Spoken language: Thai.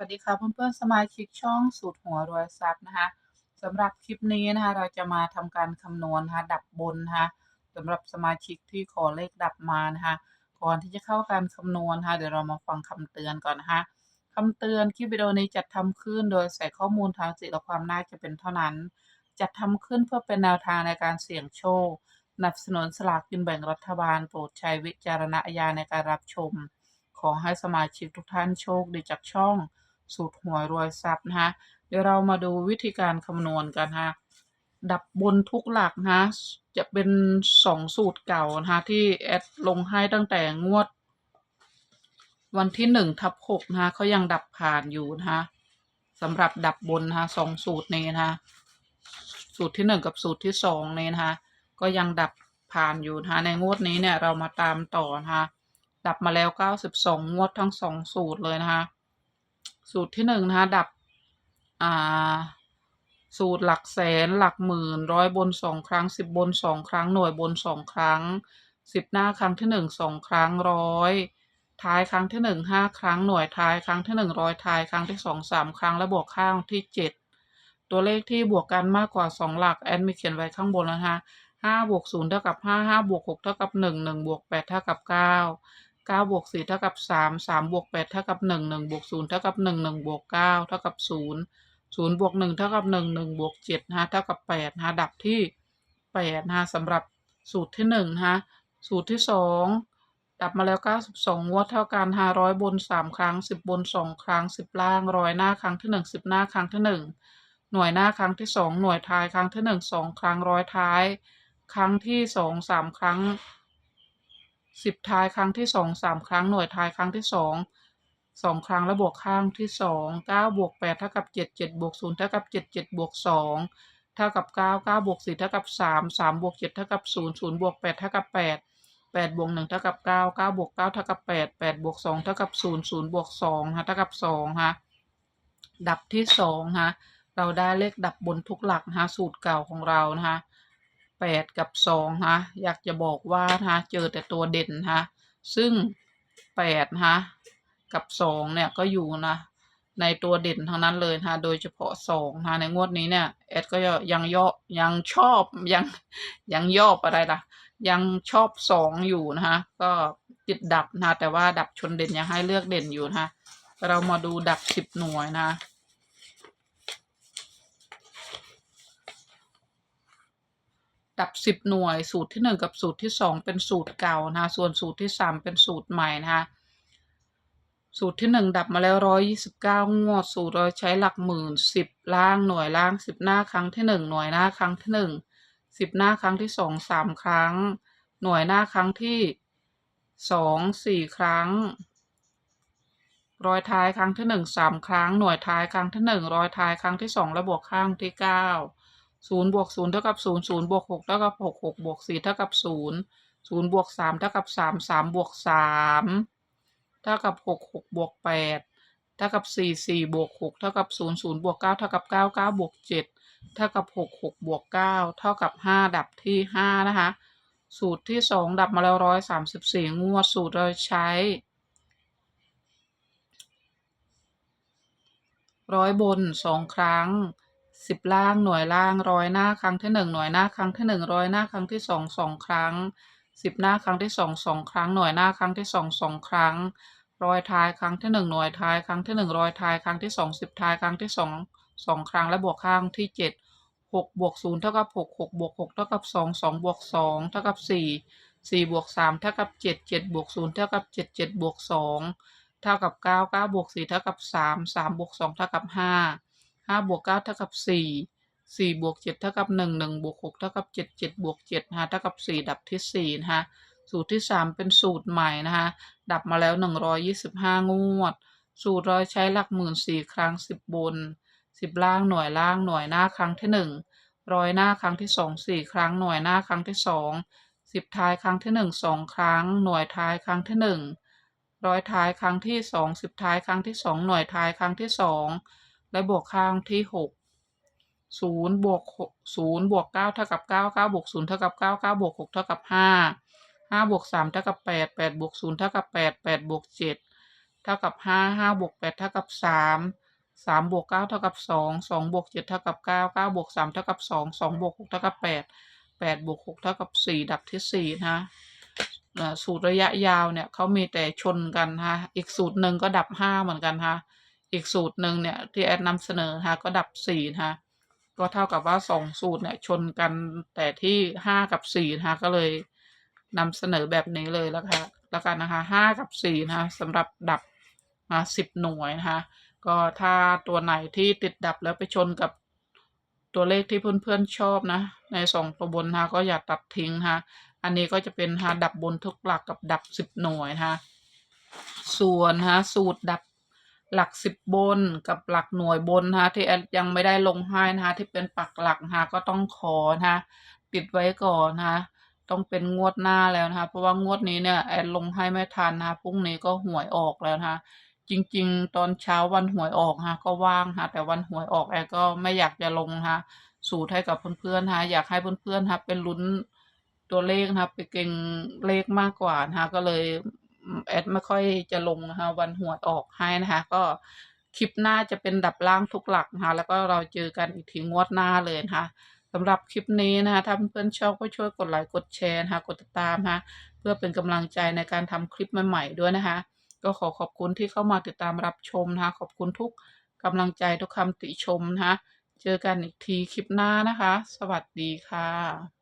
สวัสดีค่ะเพื่อนๆสมาชิกช่องสูตรหัวรวยทรัพย์นะคะสำหรับคลิปนี้นะคะเราจะมาทำการคำนวณนะคะดับบนนะคะสำหรับสมาชิกที่ขอเลขดับมานะคะก่อนที่จะเข้าการคำนวณนะคะเดี๋ยวเรามาฟังคำเตือนก่อนนะคะคำเตือนคลิปวิดีโอนี้จัดทำขึ้นโดยใส่ข้อมูลทางสิทธิและความน่าจะเป็นเท่านั้น จัดทำขึ้นเพื่อเป็นแนวทางในการเสี่ยงโชคสนับสนุนสลากกินแบ่งรัฐบาลโปรดใช้วิจารณญาณในการรับชม ขอให้สมาชิกทุกท่านโชคดีจากช่อง สูตรหวยรวยทรัพย์นะคะเดี๋ยวเรามาดูวิธีการคำนวณกันฮะดับบนทุกหลักนะจะเป็นสองสูตรเก่านะคะที่แอดลงให้ตั้งแต่งวด วันที่หนึ่งทับหกนะคะเขายังดับผ่านอยู่นะคะสำหรับดับบนนะคะสองสูตรนี้นะคะสูตรที่หนึ่งกับสูตรที่สองนี้นะคะก็ยังดับผ่านอยู่นะคะในงวดนี้เนี่ยเรามาตามต่อนะคะดับมาแล้วเก้าสิบสองงวดทั้งสองสูตรเลยนะคะ สูตรที่หนึ่งนะคะ ดับ อ่า สูตรหลักแสนหลักหมื่นร้อยบนสองครั้งสิบบนสองครั้งหน่วยบนสองครั้งสิบหน้าครั้งที่หนึ่งสองครั้งร้อยท้ายครั้งที่หนึ่งห้าครั้งหน่วยท้ายครั้งที่หนึ่งร้อยท้ายครั้งที่สองสามครั้งและบวกข้างที่เจ็ดตัวเลขที่บวกกันมากกว่าสองหลักแอดมีเขียนไว้ข้างบนแล้วนะคะห้าบวกศูนย์เท่ากับห้าห้าบวกหกเท่ากับหนึ่งหนึ่งบวกแปดเท่ากับเก้า เก้าบวกสี่เท่ากับสามสามบวกแปดเท่ากับหนึ่งหนึ่งบวกศูนย์เท่ากับหนึ่งหนึ่งบวกเก้าเท่ากับศูนย์ศูนย์บวกหนึ่งเท่ากับหนึ่งหนึ่งบวกเจ็ดฮะเท่ากับแปดฮะดับที่แปดฮะสำหรับสูตรที่หนึ่งฮะสูตรที่สองดับมาแล้วเก้าสิบสองงวดเท่ากันห้าร้อยบนสามครั้งสิบบนสองครั้งสิบล่างร้อยหน้าครั้งที่หนึ่งสิบหน้าครั้งที่หนึ่งหน่วยหน้าครั้งที่สองหน่วยท้ายครั้งที่หนึ่งสองครั้งร้อยท้าย ครั้งที่สองสามครั้ง สิบท้ายครั้งที่สองสามครั้งหน่วยท้ายครั้งที่สองสองครั้งและบวกข้างที่สองเก้าบวกแปดเท่ากับเจ็ดเจ็ดบวกศูนย์เท่ากับเจ็ดเจ็ดบวกสองเท่ากับเก้าเก้าบวกสี่เท่ากับสามสามบวกเจ็ดเท่ากับศูนย์ศูนย์บวกแปดเท่ากับแปดแปดบวกหนึ่งเท่ากับเก้าเก้าบวกเก้าเท่ากับแปดแปดบวกสองเท่ากับศูนย์ศูนย์บวกสองฮะเท่ากับสองฮะดับที่สองฮะเราได้เลขดับบนทุกหลักฮะสูตรเก่าของเรานะคะ แปดกับสองฮะอยากจะบอกว่าฮะเจอแต่ตัวเด่นฮะซึ่งแปดฮะกับสองเนี่ยก็อยู่นะ ในตัวเด่นทั้งนั้นเลยฮะโดยเฉพาะสองฮะในงวดนี้เนี่ยแอดก็ยังย่อยังชอบยังยังย่ออะไรล่ะ ยังชอบสองอยู่นะฮะก็ติดดับนะแต่ว่าดับชนเด่นยังให้เลือกเด่นอยู่นะเรามาดูดับสิบหน่วยนะ ดับสิบหน่วย สูตรที่หนึ่งกับสูตรที่สองเป็นสูตรเก่านะคะส่วนสูตรที่สามเป็นสูตรใหม่นะคะสูตรที่หนึ่งดับมาแล้วร้อยยี่สิบเก้างวด สูตรเราใช้หลักหมื่นสิบล่างหน่วยล่างสิบหน้าครั้งที่หนึ่งหน่วยหน้าครั้งที่หนึ่งสิบหน้าครั้งที่สองสามครั้ง หน่วยหน้าครั้งที่สองสี่ครั้ง ร้อยท้ายครั้งที่หนึ่งสามครั้ง หน่วยท้ายครั้งที่หนึ่งร้อยท้ายครั้งที่สองและบวกข้างที่เก้า ศูนย์บวกศูนย์เท่ากับศูนย์ศูนย์บวกหกเท่ากับหกหกบวกสี่เท่ากับศูนย์ศูนย์บวกสามเท่ากับสามสามบวกสามเท่ากับหกหกบวกแปดเท่ากับสี่สี่บวกหกเท่ากับศูนย์ศูนย์บวกเก้าเท่ากับเก้าเก้าบวกเจ็ดเท่ากับหกหกบวกเก้าเท่ากับห้าดับที่ห้านะคะ สูตรที่สองดับมาแล้วร้อยสามสิบสี่งวดสูตรเราใช้ร้อยบนสองครั้ง สิบล่างหน่วยล่างร้อยหน้าครั้งที่หนึ่งหน่วยหน้าครั้งที่หนึ่งร้อยหน้าครั้งที่สองสองครั้งสิบหน้าครั้งที่สองสองครั้งหน่วยหน้าครั้งที่สองสองครั้งร้อยท้ายครั้งที่หนึ่งหน่วยท้ายครั้งที่หนึ่งร้อยท้ายครั้งที่สองสิบท้ายครั้งที่สองสองครั้งและบวกข้างที่เจ็ดหกบวกศูนย์เท่ากับหกหกบวกหกเท่ากับสองสองบวกสองเท่ากับสี่สี่บวกสามเท่ากับเจ็ดเจ็ดบวกศูนย์เท่ากับเจ็ดเจ็ดบวกสองเท่ากับเก้าเก้าบวกสี่เท่ากับสามสามบวกสองเท่ากับห้า ห้าบวกเก้าเท่ากับสี่สี่บวกเจ็ดเท่ากับหนึ่งหนึ่งบวกหกเท่ากับเจ็ดเจ็ดบวกเจ็ดฮะเท่ากับสี่ดับที่สี่นะฮะสูตรที่สามเป็นสูตรใหม่นะคะดับมาแล้วหนึ่งร้อยยี่สิบห้างวด สูตรเราใช้หลักหมื่นสี่ครั้งสิบบนสิบล่างหน่วยล่างหน่วยหน้าครั้งที่หนึ่งร้อยหน้าครั้งที่สองสี่ครั้งหน่วยหน้าครั้งที่สองสิบท้ายครั้งที่หนึ่งสองครั้ง หน่วยท้ายครั้งที่หนึ่งร้อยท้ายครั้งที่สองสิบท้ายครั้งที่สองหน่วยท้ายครั้งที่สอง และบวกข้างที่หกศูนย์บวกศูนย์บวกเก้าเท่ากับเก้าเก้าบวกศูนย์เท่ากับเก้าเก้าบวกหกเท่ากับห้าห้าบวกสามเท่ากับแปดแปดบวกศูนย์เท่ากับแปดแปดบวกเจ็ดเท่ากับห้าห้าบวกแปดเท่ากับสามสามบวกเก้าเท่ากับสองสองบวกเจ็ดเท่ากับเก้าเก้าบวกสามเท่ากับสองสองบวกหกเท่ากับแปดแปดบวกหกเท่ากับสี่ดับที่สี่นะเอ่อสูตรระยะยาวเนี่ยเขามีแต่ชนกันฮะอีกสูตรหนึ่งก็ดับห้าเหมือนกันฮะ อีกสูตรหนึ่งเนี่ยที่แอดนำเสนอฮะก็ดับสี่นะฮะก็เท่ากับว่าสองสูตรเนี่ยชนกันแต่ที่ห้ากับสี่นะคะก็เลยนำเสนอแบบนี้เลยแล้วค่ะแล้วกันนะคะห้ากับสี่นะคะสำหรับดับมาสิบหน่วยนะคะก็ถ้าตัวไหนที่ติดดับแล้วไปชนกับตัวเลขที่เพื่อนๆชอบนะ ในสองตัวบนนะคะก็อย่าตัดทิ้งนะคะอันนี้ก็จะเป็นนะคะดับบนทุกหลักกับดับสิบหน่วยนะคะส่วนนะคะสูตรดับ หลักสิบบนกับหลักหน่วยบนนะคะที่แอดยังไม่ได้ลงให้นะคะที่เป็นปักหลักนะคะก็ต้องขอนะคะปิดไว้ก่อนนะคะต้องเป็นงวดหน้าแล้วนะคะเพราะว่างวดนี้เนี่ยแอดลงให้ไม่ทันนะคะพรุ่งนี้ก็หวยออกแล้วนะคะจริงๆ ตอนเช้าวันหวยออกนะคะก็ว่างนะคะแต่วันหวยออกแอดก็ไม่อยากจะลงนะคะสูตรให้กับเพื่อนๆนะคะอยากให้เพื่อนๆนะคะเป็นลุ้นตัวเลขนะคะไปเก่งเลขมากกว่านะก็เลย แอดไม่ค่อยจะลงนะคะวันหวออกให้นะคะ ก็คลิปหน้าจะเป็นดับล่างทุกหลักนะคะแล้วก็เราเจอกันอีกทีงวดหน้าเลยนะคะสำหรับคลิปนี้นะคะถ้าเพื่อนชอบก็ช่วยกดไลค์กดแชร์นะคะกดติดตามนะคะเพื่อเป็นกำลังใจในการทำคลิปใหม่ๆด้วยนะคะ ก็ขอขอบคุณที่เข้ามาติดตามรับชมนะคะ ขอบคุณทุกกำลังใจทุกคำติชมนะคะเจอกันอีกทีคลิปหน้านะคะ สวัสดีค่ะ